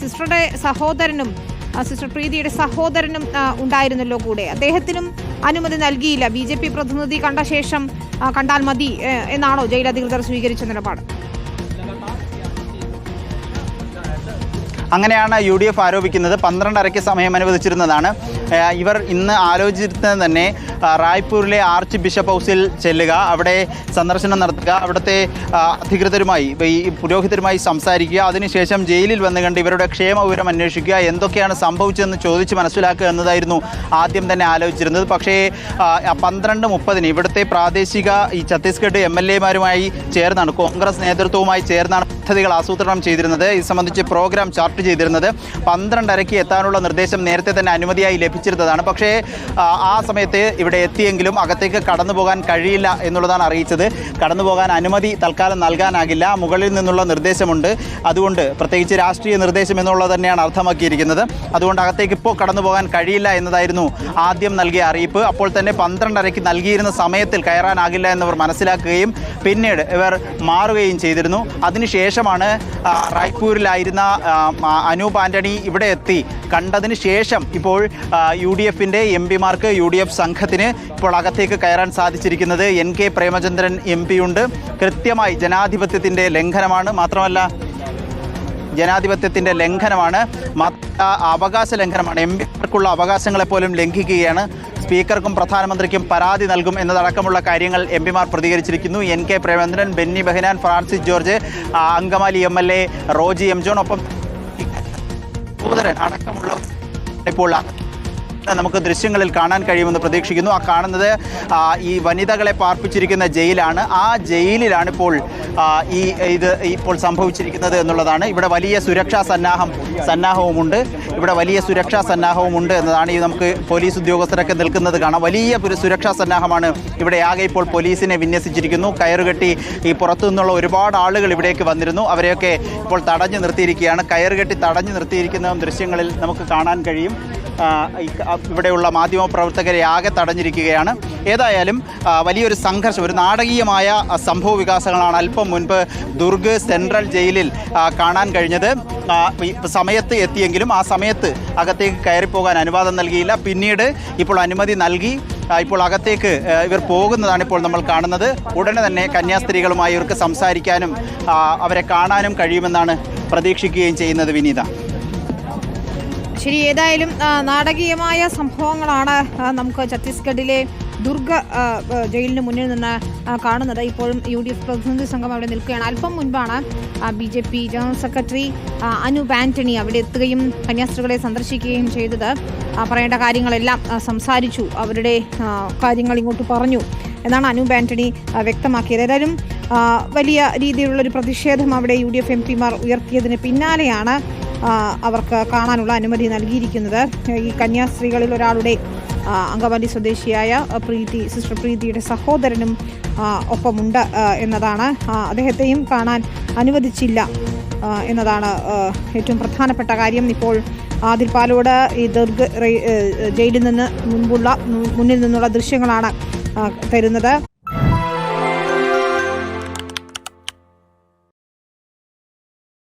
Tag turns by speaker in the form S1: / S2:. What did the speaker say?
S1: സിസ്റ്ററുടെ സഹോദരനും സിസ്റ്റർ പ്രീതിയുടെ സഹോദരനും ഉണ്ടായിരുന്നല്ലോ കൂടെ. അദ്ദേഹത്തിനും അനുമതി നൽകിയില്ല. ബി പ്രതിനിധി കണ്ട ശേഷം കണ്ടാൽ മതി എന്നാണോ ജയിലധികൃതർ സ്വീകരിച്ച നിലപാട്?
S2: അങ്ങനെയാണ് യു ഡി എഫ് ആരോപിക്കുന്നത്. പന്ത്രണ്ടരയ്ക്ക് സമയം അനുവദിച്ചിരുന്നതാണ്. ഇവർ ഇന്ന് ആലോചിച്ചിരുന്നത് തന്നെ റായ്പൂരിലെ ആർച്ച് ബിഷപ്പ് ഹൗസിൽ ചെല്ലുക അവിടെ സന്ദർശനം നടത്തുക അവിടുത്തെ അധികൃതരുമായി ഈ പുരോഹിതരുമായി സംസാരിക്കുക അതിനുശേഷം ജയിലിൽ വന്നു കണ്ട് ഇവരുടെ ക്ഷേമ വിവരം അന്വേഷിക്കുക എന്തൊക്കെയാണ് സംഭവിച്ചതെന്ന് ചോദിച്ച് മനസ്സിലാക്കുക എന്നതായിരുന്നു ആദ്യം തന്നെ ആലോചിച്ചിരുന്നത്. പക്ഷേ പന്ത്രണ്ട് മുപ്പതിന് ഇവിടുത്തെ പ്രാദേശിക ഈ ഛത്തീസ്ഗഡ് എം എൽ എമാരുമായി ചേർന്നാണ് കോൺഗ്രസ് നേതൃത്വവുമായി ചേർന്നാണ് പദ്ധതികൾ ആസൂത്രണം ചെയ്തിരുന്നത്. ഇത് സംബന്ധിച്ച് പ്രോഗ്രാം ചാർട്ട് ചെയ്തിരുന്നത് പന്ത്രണ്ടരയ്ക്ക് എത്താനുള്ള നിർദ്ദേശം നേരത്തെ തന്നെ അനുമതിയായി ലഭിച്ചിരുന്നതാണ്. പക്ഷേ ആ, സമയത്ത് ഇവിടെ എത്തിയെങ്കിലും അകത്തേക്ക് കടന്നു പോകാൻ കഴിയില്ല എന്നുള്ളതാണ് അറിയിച്ചത്. കടന്നു പോകാൻ അനുമതി തൽക്കാലം നൽകാനാകില്ല. മുകളിൽ നിന്നുള്ള നിർദ്ദേശമുണ്ട്. അതുകൊണ്ട് പ്രത്യേകിച്ച് രാഷ്ട്രീയ നിർദ്ദേശം എന്നുള്ളത് തന്നെയാണ് അർത്ഥമാക്കിയിരിക്കുന്നത്. അതുകൊണ്ട് അകത്തേക്ക് ഇപ്പോൾ കടന്നു പോകാൻ കഴിയില്ല എന്നതായിരുന്നു ആദ്യം നൽകിയ അറിയിപ്പ്. അപ്പോൾ തന്നെ പന്ത്രണ്ടരയ്ക്ക് നൽകിയിരുന്ന സമയത്തിൽ കയറാനാകില്ല എന്നവർ മനസ്സിലാക്കുകയും പിന്നീട് ഇവർ മാറുകയും ചെയ്തിരുന്നു. അതിനുശേഷമാണ് റായ്പൂരിലായിരുന്ന അനൂപ് ആന്റണി ഇവിടെ എത്തി. കണ്ടതിന് ശേഷം ഇപ്പോൾ യു ഡി എഫിന്റെ എം പിമാർക്ക് യു ഡി എഫ് സംഘത്തിന് ഇപ്പോൾ അകത്തേക്ക് കയറാൻ സാധിച്ചിരിക്കുന്നത് എൻ കെ പ്രേമചന്ദ്രൻ എം ഉണ്ട് കൃത്യമായി ജനാധിപത്യത്തിന്റെ ലംഘനമാണ്. മാത്രമല്ല ജനാധിപത്യത്തിന്റെ ലംഘനമാണ്. അവകാശ ലംഘനമാണ്. എം പിമാർക്കുള്ള അവകാശങ്ങളെ പോലും ലംഘിക്കുകയാണ്. സ്പീക്കർക്കും പ്രധാനമന്ത്രിക്കും പരാതി നൽകും എന്നതടക്കമുള്ള കാര്യങ്ങൾ എം പിമാർ പ്രതികരിച്ചിരിക്കുന്നു. N K Premachandran Benny Behanan Francis George Angamaly M L A Roji M John ഒപ്പം സഹോദരൻ അടക്കമുള്ള ഇപ്പോൾ നമുക്ക് ദൃശ്യങ്ങളിൽ കാണാൻ കഴിയുമെന്ന് പ്രതീക്ഷിക്കുന്നു. ആ കാണുന്നത് ഈ വനിതകളെ പാർപ്പിച്ചിരിക്കുന്ന ജയിലാണ്. ആ ജയിലിലാണ് ഇപ്പോൾ ഈ ഇത് ഇപ്പോൾ സംഭവിച്ചിരിക്കുന്നത് എന്നുള്ളതാണ്. ഇവിടെ വലിയ സുരക്ഷാ സന്നാഹം സന്നാഹവുമുണ്ട്. ഇവിടെ വലിയ സുരക്ഷാ സന്നാഹവുമുണ്ട് എന്നതാണ് ഈ നമുക്ക് പോലീസ് ഉദ്യോഗസ്ഥരൊക്കെ നിൽക്കുന്നത് കാണാം. വലിയ ഒരു സുരക്ഷാ സന്നാഹമാണ് ഇവിടെ ആകെ ഇപ്പോൾ പോലീസിനെ വിന്യസിച്ചിരിക്കുന്നു. കയറുകെട്ടി ഈ പുറത്തു നിന്നുള്ള ഒരുപാട് ആളുകൾ ഇവിടേക്ക് വന്നിരുന്നു. അവരെയൊക്കെ ഇപ്പോൾ തടഞ്ഞു നിർത്തിയിരിക്കുകയാണ്. കയറുകെട്ടി തടഞ്ഞു നിർത്തിയിരിക്കുന്ന ദൃശ്യങ്ങളിൽ നമുക്ക് കാണാൻ കഴിയും. ഇവിടെയുള്ള മാധ്യമപ്രവർത്തകരെ ആകെ തടഞ്ഞിരിക്കുകയാണ്. ഏതായാലും വലിയൊരു സംഘർഷം ഒരു നാടകീയമായ സംഭവ വികാസങ്ങളാണ് അല്പം മുൻപ് ദുർഗ് സെൻട്രൽ ജയിലിൽ കാണാൻ കഴിഞ്ഞത്. സമയത്ത് എത്തിയെങ്കിലും ആ സമയത്ത് അകത്തേക്ക് കയറിപ്പോകാൻ അനുവാദം നൽകിയില്ല. പിന്നീട് ഇപ്പോൾ അനുമതി നൽകി. ഇപ്പോൾ അകത്തേക്ക് ഇവർ പോകുന്നതാണ് ഇപ്പോൾ നമ്മൾ കാണുന്നത്. ഉടനെ തന്നെ കന്യാസ്ത്രീകളുമായി ഇവർക്ക് സംസാരിക്കാനും അവരെ കാണാനും കഴിയുമെന്നാണ് പ്രതീക്ഷിക്കുകയും ചെയ്യുന്നത് വിനീത.
S1: ശരി ഏതായാലും നാടകീയമായ സംഭവങ്ങളാണ് നമുക്ക് ഛത്തീസ്ഗഡിലെ ദുർഗ ജയിലിന് മുന്നിൽ നിന്ന് കാണുന്നത്. ഇപ്പോഴും യു ഡി എഫ് പ്രതിനിധി സംഘം അവിടെ നിൽക്കുകയാണ്. അല്പം മുൻപാണ് B J P general secretary Anu Antony അവിടെ എത്തുകയും കന്യാസ്ത്രീകളെ സന്ദർശിക്കുകയും ചെയ്തത്. പറയേണ്ട കാര്യങ്ങളെല്ലാം സംസാരിച്ചു. അവരുടെ കാര്യങ്ങൾ ഇങ്ങോട്ട് പറഞ്ഞു. എന്നാണ് അനു ആന്റണി വ്യക്തമാക്കിയത്. ഏതായാലും വലിയ രീതിയിലുള്ളൊരു പ്രതിഷേധം അവിടെ യു ഡി എഫ് എം പിമാർ ഉയർത്തിയതിന് പിന്നാലെയാണ് അവർക്ക് കാണാനുള്ള അനുമതി നൽകിയിരിക്കുന്നത്. ഈ കന്യാസ്ത്രീകളിൽ ഒരാളുടെ അങ്കമാലി സ്വദേശിയായ പ്രീതി സിസ്റ്റർ പ്രീതിയുടെ സഹോദരനും ഒപ്പമുണ്ട് എന്നതാണ്. അദ്ദേഹത്തെയും കാണാൻ അനുവദിച്ചില്ല എന്നതാണ് ഏറ്റവും പ്രധാനപ്പെട്ട കാര്യം. ഇപ്പോൾ ആദിൽ പാലോട് ഈ ദുർഗ് ജയിലിൽ നിന്ന് മുൻപുള്ള മുന്നിൽ നിന്നുള്ള ദൃശ്യങ്ങളാണ് തരുന്നത്.